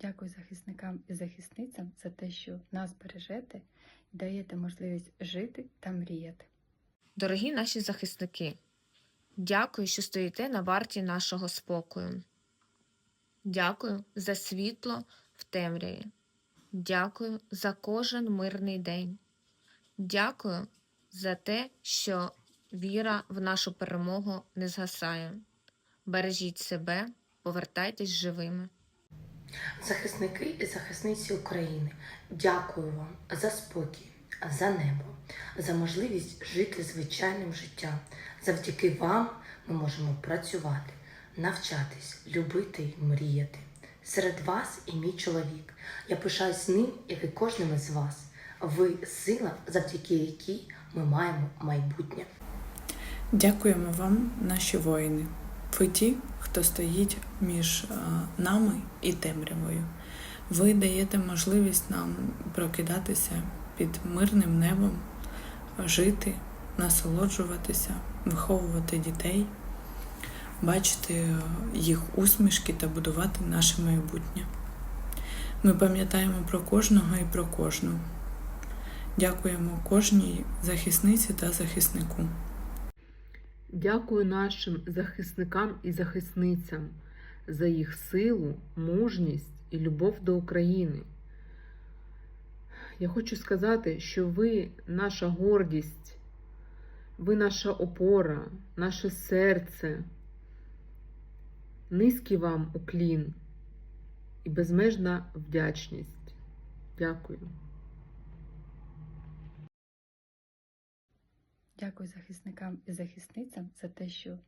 Дякую захисникам і захисницям за те, що нас бережете і даєте можливість жити та мріяти. Дорогі наші захисники, дякую, що стоїте на варті нашого спокою. Дякую за світло в темряві. Дякую за кожен мирний день. Дякую за те, що віра в нашу перемогу не згасає. Бережіть себе, повертайтесь живими. Захисники і захисниці України, дякую вам за спокій, за небо, за можливість жити звичайним життям. Завдяки вам ми можемо працювати, навчатись, любити і мріяти. Серед вас і мій чоловік. Я пишаюсь ним, як і кожним із вас. Ви сила, завдяки якій ми маємо майбутнє. Дякуємо вам, наші воїни. Ви ті, хто стоїть між е, нами і темрявою. Ви даєте можливість нам прокидатися під мирним небом, жити, насолоджуватися, виховувати дітей, бачити е, їх усмішки та будувати наше майбутнє. Ми пам'ятаємо про кожного і про кожну. Дякуємо кожній захисниці та захиснику. Дякую нашим захисникам і захисницям за їх силу, мужність і любов до України. Я хочу сказати, що ви наша гордість, ви наша опора, наше серце. Низький вам уклін і безмежна вдячність. Дякую. Дякую захисникам і захисницям за те, що нас